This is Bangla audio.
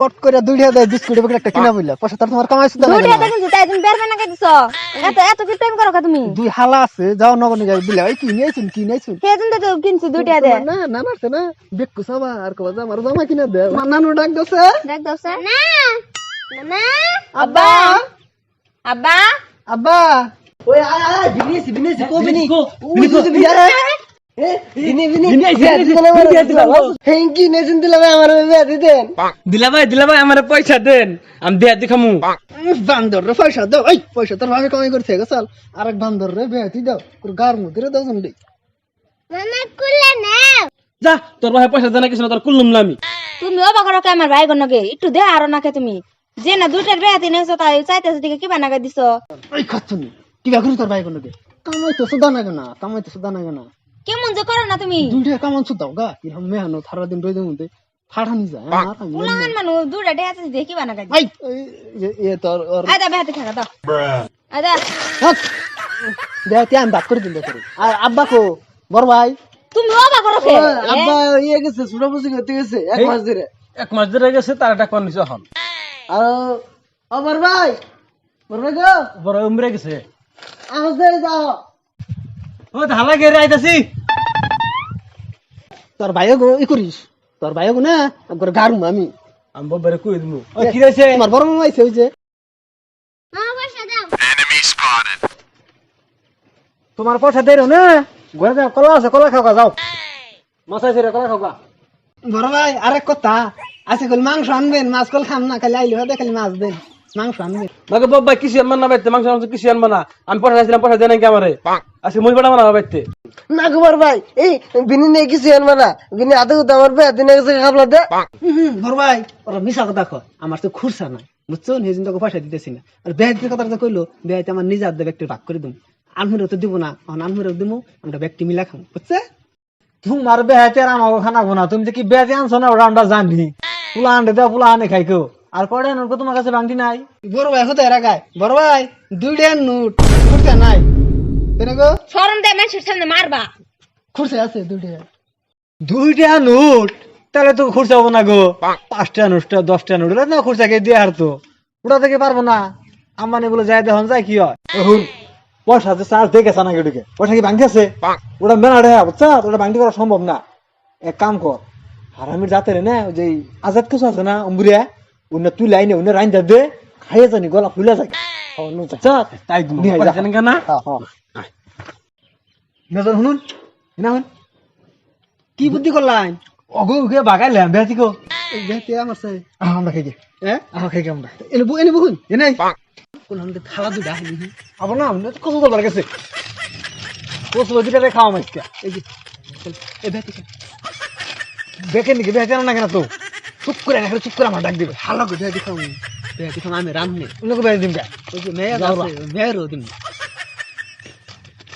কট করে দুই দেয় বিস্কুট এবং একটা কিনা বললা পয়সা তার তোমার কামাই সুদা দুই লাগে কিন্তু তাই তুমি বের বের না দিছ এত এত কি প্রেম করো তুমি? দুই হালা আছে যাও নগর নিয়ে দিলে ওই কি নিয়েছেন কি নিয়েছেন সেদিন তো কিনছি দুই টাকা না না না না। বেকু সাবা আর কবা যা আমার জামা কিনা দে আমার নানু ডাক দছে। দেখ দাও না না আব্বা। আব্বা। আব্বা। ওই আয় আয় বিনেছি বিনেছি কো বিনি তো বিনি আরে। বিনি বিনি হেঙ্কি নেছেন দিলে ভাই আমার ভাই দিলা ভাই আমার পয়সা দেন। আমি দেয়া দেখামু বান্দর রে পয়সা দাও। এই পয়সা তোর ভাবে কামাই করতে গেছ চল। আরেক বান্দর রে বিয়া দি দাও। তোর গার মধ্যে রে দাও জন্ডি মামা কুলে নাও। যা তোর ভাই পয়সা দেনা কিছু না তোর কুল্লুম না আমি তুমি অবাক করো কে আমার ভাই গনকে একটু দে আরও নাকে তুমি। যে না দুইটার বেয়া তিন হয়েছে তাই চাইতেছে দিকে কি বানাকে দিছ? ওই খাচ্ছনি কি বাগুরি তোর ভাই কামাই তো সুদা না কামাই তো সুদা না। কেমন যে করো না তুমি? দুইটা কামান সুদাও গা কিরম মেহানো সারা দিন রইদের মধ্যে ফাটানি যায় আর আমি পুলাঙ্গান মানুষ দুইটা ডে আছে দেখি বানাকে দি এই এই- এ তোর ওর আদা বেহাতে খাগা দাও। আদা দেখ আমি বাদ করে দিন দেখো আর আব্বা কো বড় ভাই। তুমি অবাক করো কে আব্বা ইয়ে গেছে ছোট বুঝি করতে গেছে এক মাস ধরে। এক মাস ধরে গেছে তার একটা কোন নিছে এখন। আর ও বড় ভাই বড় ভাই গো। বড় উমরে গেছে। আহ দে যাও। ও ধালা গেরে আইতাছি। তোর ভাই গো ই করিস। তোর ভাই গো না একবার গারুম আমি। আমি বড় কই দিমু? ও কি রইছে তোমার বড় মামা আইছে হইছে তোমার পয়সা দেরো না? ঘরে যাও কলা আছে কলা খাও গা, যাও। মাছ আছে রে কলা খাও গা। বড় ভাই আরেক কথা। আছে কল মাংস আনবেন মাছ কল খাম না খালি আইলে হবে খালি মাছ দেন। মাংস আনবেন মাকে বাবা কিছু আনবা না বাইতে? মাংস মাংস কিছু আনবা না? আমি পয়সা চাইছিলাম পয়সা দেন নাকি আমারে? আজকে মুই বড় বানাবো বাইতে? না কুমার ভাই এই বিনি নেই কিছু আনবে না। বিনি আদে তো আমার বে দিনে গেছে খাবলা দে। বড় ভাই ওরা মিশা কথা কয় আমার তো খুরসা নাই বুঝছ? সেই তোকে পয়সা দিতেছি না। আর বেহাইতে কথা যে কইলো বেহাইতে আমার নিজের দে ব্যক্তি ভাগ করে দিম। আলমিরও তো দিব না এখন দিব আমরা ব্যক্তি মিলা খাম বুঝছে? তোমার বেহাতে আর আমাকে খানা গোনা তুমি যে কি বেহাতে আনছো না ওরা আমরা জানি। পুলা আনতে দেওয়া পুলা আনে খাই কেউ আর কয়টা নোট তোমার কাছে বাংটি নাই। বড় ভাই হতে রাখায় বড় ভাই দুইটা নোট খুরসা নাই। গো? শরম দে মানুষের সামনে মারবা। খুরসা আছে দুইটা। দুইটা নোট? তাহলে তো খুরসা হব না গো। পাঁচটা নোটটা দশটা নোট না কে দিয়ে হারতো। ওটা থেকে পারব না। আম্বানি বলে যাই দেখুন যাই কি হয়। পয়সা যে চার্জ দিয়ে গেছে নাকি ওটাকে পয়সা কি ভাঙতে আছে? ওটা মেলা রে বুঝছা? ওটা ভাঙতে করা সম্ভব না। এক কাম কর। হারামির জাতে রে না ওই যে আজাদ কিছু আছে না অম্বুরিয়া? উন্না তুই লাইনে উন্না রাইন দে খাইয়ে জানি গলা ফুলে যায় ও, নো যা। যা, তাই ঘুম নিয়ে যা। দেন কেনা হ্যাঁ, হ্যাঁ। নজর শুনুন না শুন কি বুদ্ধি করলাম অগো উগে বাগাইলাম বেহাতি কো বেহাইতে আমার আহ, আমরা খাই গে হ্যাঁ আহ খাই গে আমরা এনে বু এনে বহুন এ নাই কোন আমাদের থালা দুটা হালি আবার না আমরা কত দরকার গেছে কত দুটা খাওয়া মাইকা এই যে এ খা। দেখে নাকি বেহাতি না কেন তো চুপ করে রাখলে চুপ করে আমার ডাক দিবে। হালা গো বেহাইতে খাও বেহাইতে খাও আমি রাম নে। অন্য বেহাতি দিন মেয়ের মেয়েরও দিন